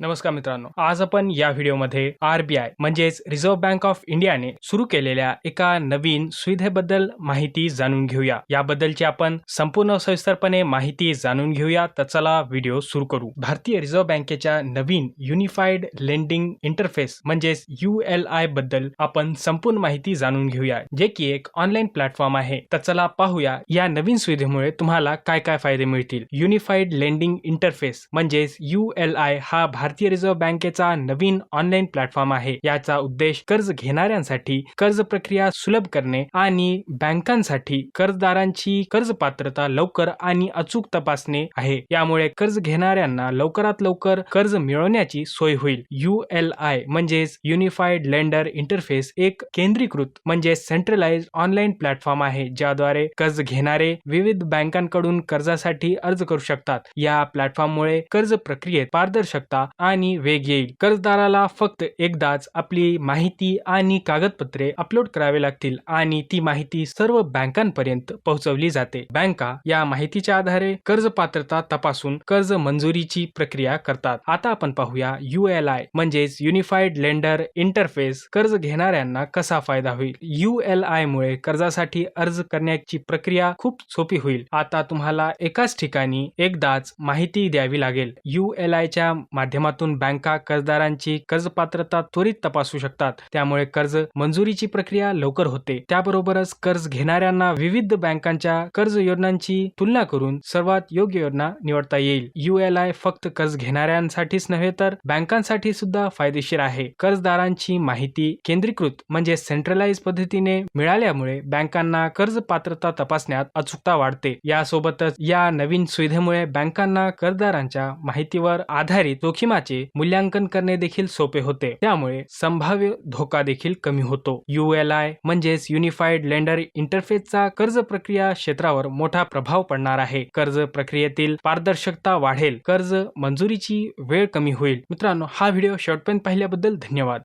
नमस्कार मित्रांनो आज आपण या व्हिडिओमध्ये आरबीआय म्हणजेच रिझर्व्ह बँक ऑफ इंडियाने सुरू केलेल्या एका नवीन सुविधेबद्दल माहिती जाणून घेऊया. याबद्दलची आपण संपूर्ण सविस्तरपणे माहिती जाणून घेऊया तर चला व्हिडिओ सुरू करू. भारतीय रिझर्व्ह बँकेच्या नवीन युनिफाईड लेंडिंग इंटरफेस म्हणजेच यू एल आयबद्दल आपण संपूर्ण माहिती जाणून घेऊया जे की एक ऑनलाईन प्लॅटफॉर्म आहे. तर चला पाहूया या नवीन सुविधेमुळे तुम्हाला काय काय फायदे मिळतील? युनिफाईड लेंडिंग इंटरफेस म्हणजेच यू एल आय हा भारतीय रिझर्व्ह बँकेचा नवीन ऑनलाईन प्लॅटफॉर्म आहे. याचा उद्देश कर्ज घेणाऱ्यांसाठी कर्ज प्रक्रिया सुलभ करणे आणि बँकांसाठी कर्जदारांची कर्ज पात्रता लवकर आणि अचूक तपासणे आहे. यामुळे कर्ज घेणाऱ्यांना लवकरात लवकर कर्ज मिळवण्याची सोय होईल. यू एल आय म्हणजेच युनिफाईड लेंडर इंटरफेस एक केंद्रीकृत म्हणजे सेंट्रलाइज ऑनलाईन प्लॅटफॉर्म आहे ज्याद्वारे कर्ज घेणारे विविध बँकांकडून कर्जासाठी अर्ज करू शकतात. या प्लॅटफॉर्ममुळे कर्ज प्रक्रियेत पारदर्शकता आणि वेग येईल कर्जदाराला फक्त एकदाच आपली माहिती आणि कागदपत्रे अपलोड करावे लागतील आणि ती माहिती सर्व बँकांपर्यंत पोहोचवली जाते. बँका या माहितीच्या आधारे कर्ज पात्रता तपासून कर्ज मंजुरीची प्रक्रिया करतात. आता आपण पाहूया यू एल आय म्हणजेच युनिफाईड लेंडर इंटरफेस कर्ज घेणाऱ्यांना कसा फायदा होईल? यू एल आय मुळे कर्जासाठी अर्ज करण्याची प्रक्रिया खूप सोपी होईल. आता तुम्हाला एकाच ठिकाणी एकदाच माहिती द्यावी लागेल. यू एल आय च्या माध्यमातून बँका कर्जदारांची कर्ज पात्रता त्वरित तपासू शकतात. त्यामुळे कर्ज मंजुरीची प्रक्रिया लवकर होते. त्याबरोबरच कर्ज घेणाऱ्यांना विविध बँकांच्या कर्ज योजनांची तुलना करून सर्वात योग्य योजना निवडता येईल. यू एल आय फक्त कर्ज घेणाऱ्यांसाठीच नव्हे तर बँकांसाठी सुद्धा फायदेशीर आहे. कर्जदारांची माहिती केंद्रीकृत म्हणजे सेंट्रलाइज पद्धतीने मिळाल्यामुळे बँकांना कर्ज पात्रता तपासण्यात अचूकता वाढते. यासोबतच या नवीन सुविधेमुळे बँकांना कर्जदारांच्या माहितीवर आधारित जोखीमाचे मूल्यांकन करणे देखील सोपे होते. त्यामुळे संभाव्य धोका देखील कमी होतो. यू एल आय म्हणजेच युनिफाईड लेंडर इंटरफेसचा कर्ज प्रक्रिया क्षेत्रावर मोठा प्रभाव पडणार आहे. कर्ज प्रक्रियेतील पारदर्शकता वाढेल. कर्ज मंजुरीची वेळ कमी होईल. मित्रांनो हा व्हिडिओ शेवटपर्यंत पाहिल्याबद्दल धन्यवाद.